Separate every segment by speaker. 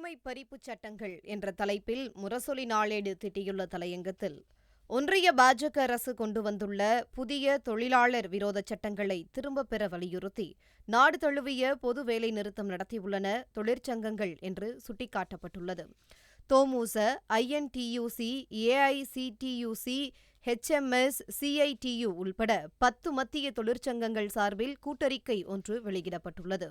Speaker 1: உரிமை பறிப்பு சட்டங்கள் என்ற தலைப்பில் முரசொலி நாளேடு திட்டியுள்ள தலையங்கத்தில் ஒன்றிய பாஜக அரசு கொண்டு வந்துள்ள புதிய தொழிலாளர் விரோத சட்டங்களை திரும்பப் பெற வலியுறுத்தி நாடு தழுவிய பொது வேலை நிறுத்தம் நடத்தியுள்ளன தொழிற்சங்கங்கள் என்று சுட்டிக்காட்டப்பட்டுள்ளது. தோமூச ஐஎன்டியூசி ஏஐசிடியூசி ஹெச்எம்எஸ் சிஐடியு உள்பட பத்து மத்திய தொழிற்சங்கங்கள் சார்பில் கூட்டறிக்கை ஒன்று வெளியிடப்பட்டுள்ளது.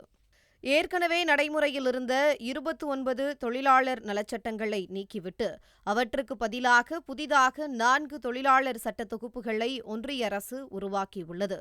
Speaker 1: ஏற்கனவே நடைமுறையில் இருந்த இருபத்தி ஒன்பது தொழிலாளர் நலச்சட்டங்களை நீக்கிவிட்டு அவற்றுக்கு பதிலாக புதிதாக நான்கு தொழிலாளர் சட்ட தொகுப்புகளை ஒன்றிய அரசு உருவாக்கியுள்ளது.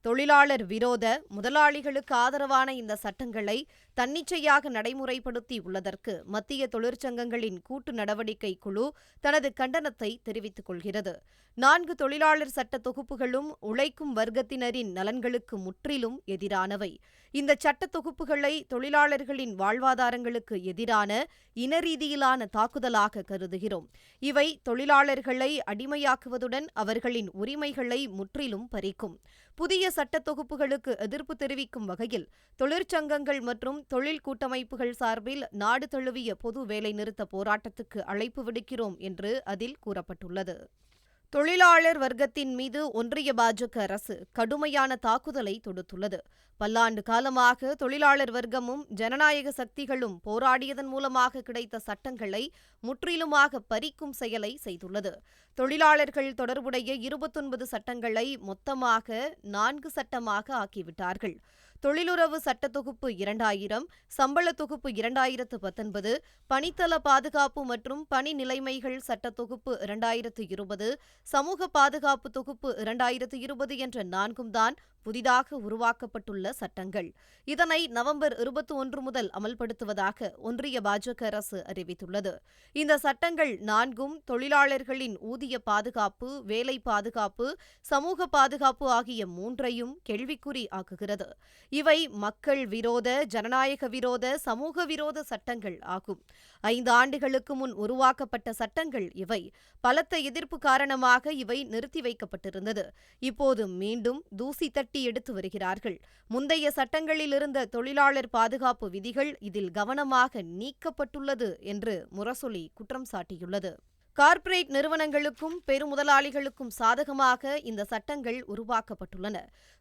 Speaker 1: தொழிலாளர் விரோத முதலாளிகளுக்கு ஆதரவான இந்த சட்டங்களை தன்னிச்சையாக நடைமுறைப்படுத்தி உள்ளதற்கு மத்திய தொழிற்சங்கங்களின் கூட்டு நடவடிக்கை குழு தனது கண்டனத்தை தெரிவித்துக் கொள்கிறது. நான்கு தொழிலாளர் சட்ட தொகுப்புகளும் உழைக்கும் வர்க்கத்தினரின் நலன்களுக்கு முற்றிலும் எதிரானவை. இந்த சட்ட தொகுப்புகளை தொழிலாளர்களின் வாழ்வாதாரங்களுக்கு எதிரான இனரீதியிலான தாக்குதலாக கருதுகிறோம். இவை தொழிலாளர்களை அடிமையாக்குவதுடன் அவர்களின் உரிமைகளை முற்றிலும் பறிக்கும். புதிய சட்ட தொகுப்புகளுக்கு எதிர்ப்பு தெரிவிக்கும் வகையில் தொழிற்சங்கங்கள் மற்றும் தொழில் கூட்டமைப்புகள் சார்பில் நாடு தழுவிய பொது வேலைநிறுத்த போராட்டத்துக்கு அழைப்பு விடுக்கிறோம் என்று அதில் கூறப்பட்டுள்ளது. தொழிலாளர் வர்க்கத்தின் மீது ஒன்றிய பாஜக அரசு கடுமையான தாக்குதலை தொடுத்துள்ளது. பல்லாண்டு காலமாக தொழிலாளர் வர்க்கமும் ஜனநாயக சக்திகளும் போராடியதன் மூலமாக கிடைத்த சட்டங்களை முற்றிலுமாக பறிக்கும் செயலை செய்துள்ளது. தொழிலாளர்கள் தொடர்புடைய இருபத்தொன்பது சட்டங்களை மொத்தமாக நான்கு சட்டமாக ஆக்கிவிட்டார்கள். தொழிலுறவு சட்ட தொகுப்பு இரண்டாயிரம் சம்பள தொகுப்பு இரண்டாயிரத்து பத்தொன்பது பணித்தள பாதுகாப்பு மற்றும் பணி நிலைமைகள் சட்ட தொகுப்பு இரண்டாயிரத்து இருபது சமூக பாதுகாப்பு தொகுப்பு இரண்டாயிரத்து இருபது என்ற நான்கும் தான் புதிதாக உருவாக்கப்பட்டுள்ள சட்டங்கள். இதனை நவம்பர் இருபத்தி ஒன்று முதல் அமல்படுத்துவதாக ஒன்றிய பாஜக அரசு அறிவித்துள்ளது. இந்த சட்டங்கள் நான்கும் தொழிலாளர்களின் ஊதிய பாதுகாப்பு வேலை பாதுகாப்பு சமூக பாதுகாப்பு ஆகிய மூன்றையும் கேள்விக்குறி ஆக்குகிறது. இவை மக்கள் விரோத ஜனநாயக விரோத சமூக விரோத சட்டங்கள் ஆகும். ஐந்து ஆண்டுகளுக்கு முன் உருவாக்கப்பட்ட சட்டங்கள் இவை. பலத்த எதிர்ப்பு காரணமாக இவை நிறுத்தி வைக்கப்பட்டிருந்தது. இப்போது மீண்டும் தூசி தட்டி எடுத்து வருகிறார்கள். முந்தைய சட்டங்களில் இருந்த தொழிலாளர் பாதுகாப்பு விதிகள் இதில் கவனமாக நீக்கப்பட்டுள்ளது என்று முரசொலி குற்றம் சாட்டியுள்ளது. கார்ப்பரேட் நிறுவனங்களுக்கும் பெருமுதலாளிகளுக்கும் சாதகமாக இந்த சட்டங்கள் உருவாக்கப்பட்டுள்ளன.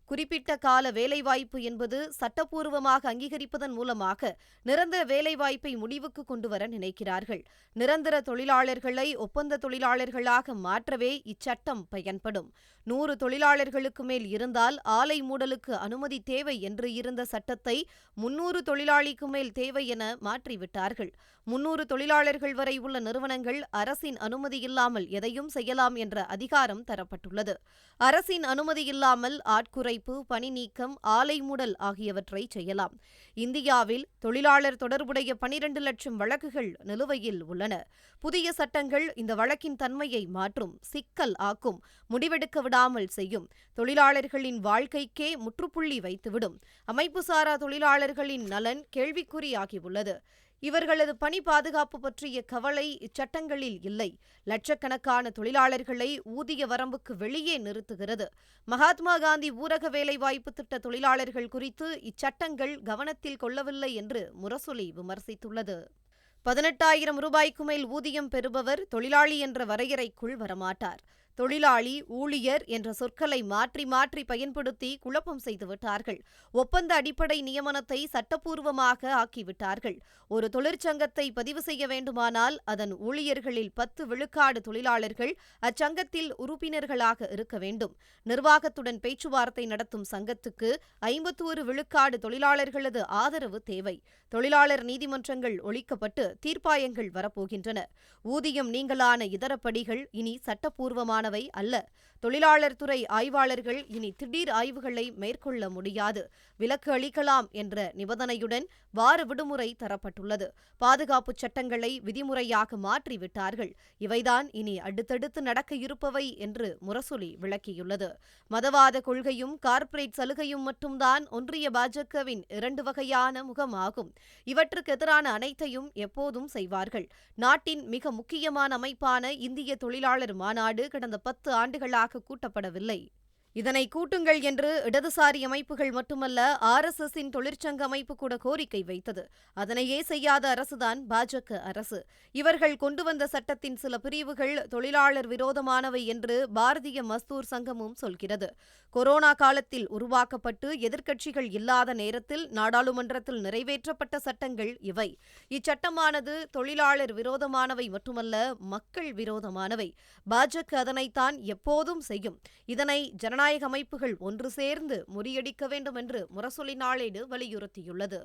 Speaker 1: குறிப்பிட்ட கால வேலைவாய்ப்பு என்பது சட்டப்பூர்வமாக அங்கீகரிப்பதன் மூலமாக நிரந்தர வேலைவாய்ப்பை முடிவுக்கு கொண்டுவர நினைக்கிறார்கள். நிரந்தர தொழிலாளர்களை ஒப்பந்த தொழிலாளர்களாக மாற்றவே இச்சட்டம் பயன்படும். நூறு தொழிலாளர்களுக்கு மேல் இருந்தால் ஆலை மூடலுக்கு அனுமதி தேவை என்று இருந்த சட்டத்தை முன்னூறு தொழிலாளிக்கு மேல் தேவை என மாற்றிவிட்டார்கள். முன்னூறு தொழிலாளர்கள் வரை உள்ள நிறுவனங்கள் அரசின் அனுமதி இல்லாமல் எதையும் செய்யலாம் என்ற அதிகாரம் தரப்பட்டுள்ளது. அரசின் அனுமதி இல்லாமல் ஆட்குறை ஆட்குறைப்பு பணி நீக்கம் ஆலை மூடல் ஆகியவற்றை செய்யலாம். இந்தியாவில் தொழிலாளர் தொடர்புடைய பனிரண்டு லட்சம் வழக்குகள் நிலுவையில் உள்ளன. புதிய சட்டங்கள் இந்த வழக்கின் தன்மையை மாற்றும் சிக்கல் ஆக்கும் முடிவெடுக்க விடாமல் செய்யும். தொழிலாளர்களின் வாழ்க்கைக்கே முற்றுப்புள்ளி வைத்துவிடும். அமைப்புசாரா தொழிலாளர்களின் நலன் கேள்விக்குறியாகியுள்ளது இவர்களது பணி பாதுகாப்பு பற்றிய கவலை இச்சட்டங்களில் இல்லை. லட்சக்கணக்கான தொழிலாளர்களை ஊதிய வரம்புக்கு வெளியே நிறுத்துகிறது. மகாத்மா காந்தி ஊரக வேலைவாய்ப்பு திட்ட தொழிலாளர்கள் குறித்து இச்சட்டங்கள் கவனத்தில் கொள்ளவில்லை என்று முரசொலி விமர்சித்துள்ளது. பதினெட்டாயிரம் ரூபாய்க்கு மேல் ஊதியம் பெறுபவர் தொழிலாளி என்ற வரையறைக்குள் வரமாட்டார். தொழிலாளி ஊழியர் என்ற சொற்களை மாற்றி மாற்றி பயன்படுத்தி குழப்பம் செய்துவிட்டார்கள் ஒப்பந்த அடிப்படை நியமனத்தை சட்டப்பூர்வமாக ஆக்கிவிட்டார்கள். ஒரு தொழிற்சங்கத்தை பதிவு செய்ய வேண்டுமானால் அதன் ஊழியர்களில் பத்து விழுக்காடு தொழிலாளர்கள் அச்சங்கத்தில் உறுப்பினர்களாக இருக்க வேண்டும். நிர்வாகத்துடன் பேச்சுவார்த்தை நடத்தும் சங்கத்துக்கு ஐம்பத்தோரு விழுக்காடு தொழிலாளர்களது ஆதரவு தேவை. தொழிலாளர் நீதிமன்றங்கள் ஒழிக்கப்பட்டு தீர்ப்பாயங்கள் வரப்போகின்றன. ஊதியம் நீங்களான இதர படிகள் இனி சட்டப்பூர்வமான போதுமானவை அல்ல. தொழிலாளர் துறை ஆய்வாளர்கள் இனி திடீர் ஆய்வுகளை மேற்கொள்ள முடியாது. விலக்கு அளிக்கலாம் என்ற நிபந்தனையுடன் வார விடுமுறை தரப்பட்டுள்ளது. பாதுகாப்பு சட்டங்களை விதிமுறையாக மாற்றிவிட்டார்கள். இவைதான் இனி அடுத்தடுத்து நடக்க இருப்பவை என்று முரசொலி விளக்கியுள்ளது. மதவாத கொள்கையும் கார்ப்பரேட் சலுகையும் மட்டும்தான் ஒன்றிய பாஜகவின் இரண்டு வகையான முகமாகும். இவற்றுக்கு எதிரான அனைத்தையும் எப்போதும் செய்வார்கள். நாட்டின் மிக முக்கியமான அமைப்பான இந்திய தொழிலாளர் மாநாடு கடந்த பத்து ஆண்டுகளாக கூட்டப்படவில்லை. இதனை கூட்டுங்கள் என்று இடதுசாரி அமைப்புகள் மட்டுமல்ல ஆர்எஸ்எஸின் தொழிற்சங்க அமைப்பு கூட கோரிக்கை வைத்தது. அதனையே செய்யாத அரசுதான் பாஜக அரசு. இவர்கள் கொண்டு வந்த சட்டத்தின் சில பிரிவுகள் தொழிலாளர் விரோதமானவை என்று பாரதிய மஸ்தூர் சங்கமும் சொல்கிறது. கொரோனா காலத்தில் உருவாக்கப்பட்டு எதிர்க்கட்சிகள் இல்லாத நேரத்தில் நாடாளுமன்றத்தில் நிறைவேற்றப்பட்ட சட்டங்கள் இவை. இச்சட்டமானது தொழிலாளர் விரோதமானவை மட்டுமல்ல மக்கள் விரோதமானவை. பாஜக அதனைத்தான் எப்போதும் செய்யும். இதனை ஜனநாயக ஜனநாயக அமைப்புகள் ஒன்று சேர்ந்து முறியடிக்க வேண்டும் என்று முரசொலி நாளேடு வலியுறுத்தியுள்ளது.